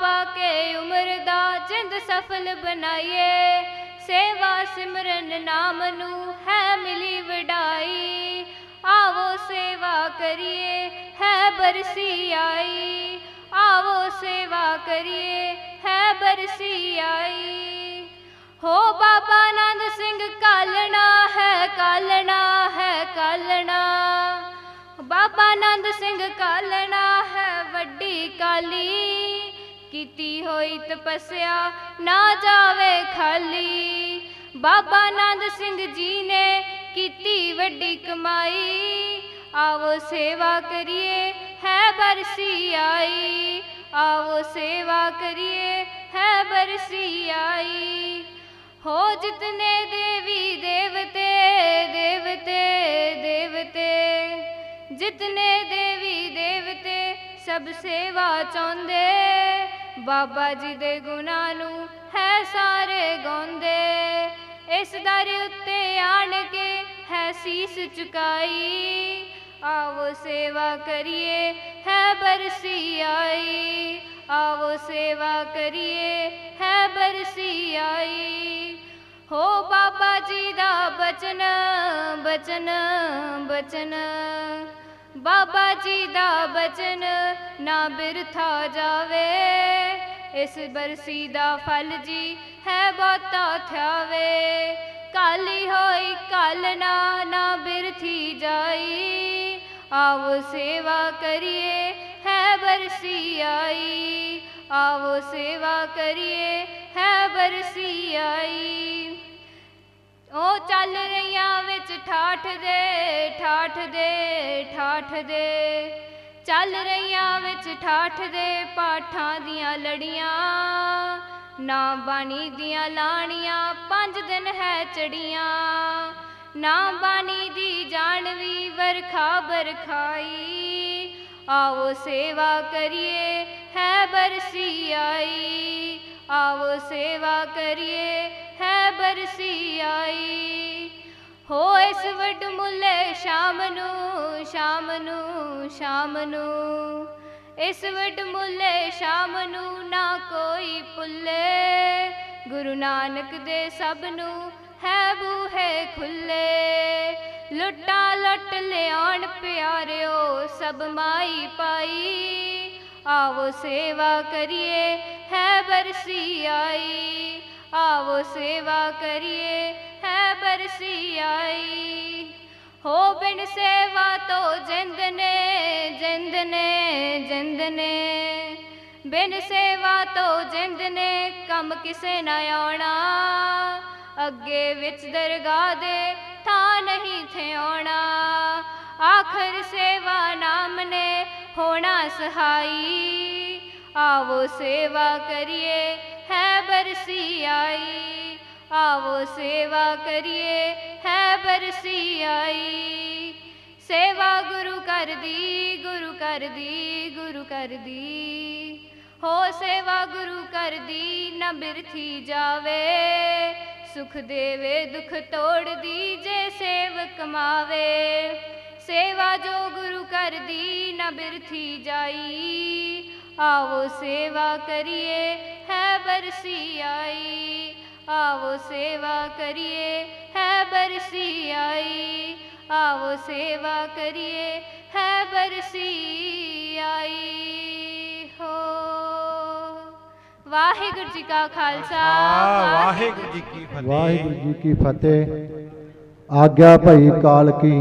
ਪਾ ਕੇ ਉਮਰ ਦਾ ਜਿੰਦ ਸਫਲ ਬਣਾਈਏ। ਸੇਵਾ ਸਿਮਰਨ ਨਾਮ ਨੂੰ ਹੈ ਮਿਲੀ ਵਡਾਈ। ਆਵੋ ਸੇਵਾ ਕਰੀਏ, ਹੈ ਬਰਸੀ ਆਈ। ਆਵੋ ਸੇਵਾ ਕਰੀਏ, ਹੈ ਬਰਸੀ ਆਈ। ਹੋ ਬਾਬਾ ਆਨੰਦ ਸਿੰਘ, ਕਾਲਣਾ ਹੈ ਕਾਲਣਾ ਹੈ ਕਾਲਣਾ। ਬਾਬਾ ਆਨੰਦ ਸਿੰਘ, ਕਾਲਣਾ ਹੈ ਵੱਡੀ ਕਾਲੀ। ਕੀਤੀ ਹੋਈ ਤਪੱਸਿਆ ਨਾ ਜਾਵੇ ਖਾਲੀ। ਬਾਬਾ ਆਨੰਦ ਸਿੰਘ ਜੀ ਨੇ ਕੀਤੀ ਵੱਡੀ ਕਮਾਈ। ਆਵੋ ਸੇਵਾ ਕਰੀਏ, ਹੈ ਬਰਸੀ ਆਈ। ਆਵੋ ਸੇਵਾ ਕਰੀਏ, ਹੈ ਬਰਸੀ ਆਈ। ਹੋ ਜਿਤਨੇ ਦੇਵੀ ਦੇਵਤੇ ਦੇਵਤੇ ਦੇਵਤੇ। ਜਿਤਨੇ ਦੇਵੀ ਦੇਵਤੇ, ਸਭ ਸੇਵਾ ਚਾਹੁੰਦੇ। ਬਾਬਾ ਜੀ ਦੇ ਗੁਣਾਂ ਨੂੰ ਹੈ ਸਾਰੇ ਗਾਉਂਦੇ। ਇਸ ਦਰ ਉੱਤੇ ਆਣ ਕੇ ਹੈ ਸੀਸ ਝੁਕਾਈ ਆਵੋ ਸੇਵਾ ਕਰੀਏ, ਹੈ ਬਰਸੀ ਆਈ ਆਵੋ ਸੇਵਾ ਕਰੀਏ, ਹੈ ਬਰਸੀ ਆਈ ਹੋ ਬਾਬਾ ਜੀ ਦਾ ਬਚਨ ਬਚਨ ਬਚਨ। ਬਾਬਾ ਜੀ ਦਾ ਬਚਨ ਨਾ ਬਿਰਥਾ ਜਾਵੇ। ਇਸ ਬਰਸੀ ਦਾ ਫਲ ਜੀ ਹੈ ਬਹੁਤਾ ਥਿਆਵੇ। ਕਾਲੀ ਹੋਈ ਕਲ ਨਾ ਨਾ ਬਿਰਥੀ ਜਾਈ। ਆਵੋ ਸੇਵਾ ਕਰੀਏ, ਹੈ ਬਰਸੀ ਆਈ। ਆਵੋ ਸੇਵਾ ਕਰੀਏ, ਹੈ ਬਰਸੀ ਆਈ। ਉਹ ਚੱਲ ਰਹੀਆਂ ਵਿੱਚ ਠਾਠ ਦੇ ਠਾਠ ਦੇ ਠਾਠ ਦੇ। ਚੱਲ ਰਹੀਆਂ ਵਿੱਚ ਠਾਠ ਦੇ ਪਾਠਾਂ ਦੀਆਂ ਲੜੀਆਂ। ਨਾ ਬਾਣੀ ਦੀਆਂ ਲਾਣੀਆਂ, ਪੰਜ ਦਿਨ ਹੈ ਚੜੀਆਂ ਨਾ ਬਾਣੀ ਦੀ ਜਾਣਵੀ ਵਰਖਾ ਬਰਖਾਈ ਆਵੋ ਸੇਵਾ ਕਰੀਏ, ਹੈ ਬਰਸੀ ਆਈ ਆਵੋ ਸੇਵਾ ਕਰੀਏ, ਹੈ ਬਰਸੀ ਆਈ ਹੋ ਇਸ ਵੱਡ ਮੁੱਲੇ ਸ਼ਾਮ ਨੂੰ ਸ਼ਾਮ ਨੂੰ ਸ਼ਾਮ ਨੂੰ ਇਸ ਵੱਡ ਮੁੱਲੇ ਸ਼ਾਮ ਨੂੰ ਨਾ ਕੋਈ ਭੁੱਲੇ। ਗੁਰੂ ਨਾਨਕ ਦੇ ਸਭ ਨੂੰ ਹੈ ਬੂਹੇ ਖੁੱਲੇ। ਲੁੱਟਾ ਲੁੱਟ ਲਿਆਉਣ ਪਿਆਰਿਓ, ਸਭ ਮਾਈ ਪਾਈ। ਆਵੋ ਸੇਵਾ ਕਰੀਏ, ਹੈ ਬਰਸੀ ਆਈ। ਆਵੋ ਸੇਵਾ ਕਰੀਏ ਬਰਸੀ ਆਈ। ਹੋ ਬਿਨ ਸੇਵਾ ਤੋ ਜਿੰਦ ਨੇ ਜਿੰਦ ਨੇ ਜਿੰਦ ਨੇ ਬਿਨ ਸੇਵਾ ਤੋ ਜਿੰਦ ਨੇ ਕੰਮ ਕਿਸੇ ਨਾ ਆਉਣਾ। ਅੱਗੇ ਵਿੱਚ ਦਰਗਾਹ ਦੇ ਥਾਂ ਨਹੀਂ ਥੇ ਆਉਣਾ ਆਖਰ ਸੇਵਾ ਨਾਮ ਨੇ ਹੋਣਾ ਸਹਾਈ। ਆਵੋ ਸੇਵਾ ਕਰੀਏ, ਹੈ ਬਰਸੀ ਆਈ। ਆਵੋ ਸੇਵਾ ਕਰੀਏ, ਹੈ ਬਰਸੀ ਆਈ। ਸੇਵਾ ਗੁਰੂ ਕਰਦੀ ਗੁਰੂ ਕਰਦੀ ਗੁਰੂ ਕਰਦੀ ਹੋ ਸੇਵਾ ਗੁਰੂ ਕਰਦੀ ਨਾ ਬਿਰਥੀ ਜਾਵੇ। ਸੁਖ ਦੇਵੇ, ਦੁਖ ਤੋੜਦੀ, ਜੇ ਸੇਵ ਕਮਾਵੇ ਸੇਵਾ ਜੋ ਗੁਰੂ ਕਰਦੀ ਨਾ ਬਿਰਥੀ ਜਾਈ। ਆਵੋ ਸੇਵਾ ਕਰੀਏ, ਹੈ ਬਰਸੀ ਆਈ। ਆਵੋ ਸੇਵਾ ਕਰੀਏ ਹੈ ਬਰਸੀ ਆਈ ਆਵੋ ਸੇਵਾ ਕਰੀਏ ਹੈ ਬਰਸੀ ਆਈ ਹੋ। ਵਾਹਿਗੁਰੂ ਜੀ ਕਾ ਖਾਲਸਾ ਵਾਹਿਗੁਰੂ ਜੀ ਕੀ ਫਤਿਹ। ਵਾਹਿਗੁਰੂ ਜੀ ਕੀ ਫਤਿਹ। ਆਗਿਆ ਭਈ ਕਾਲ ਕੀ।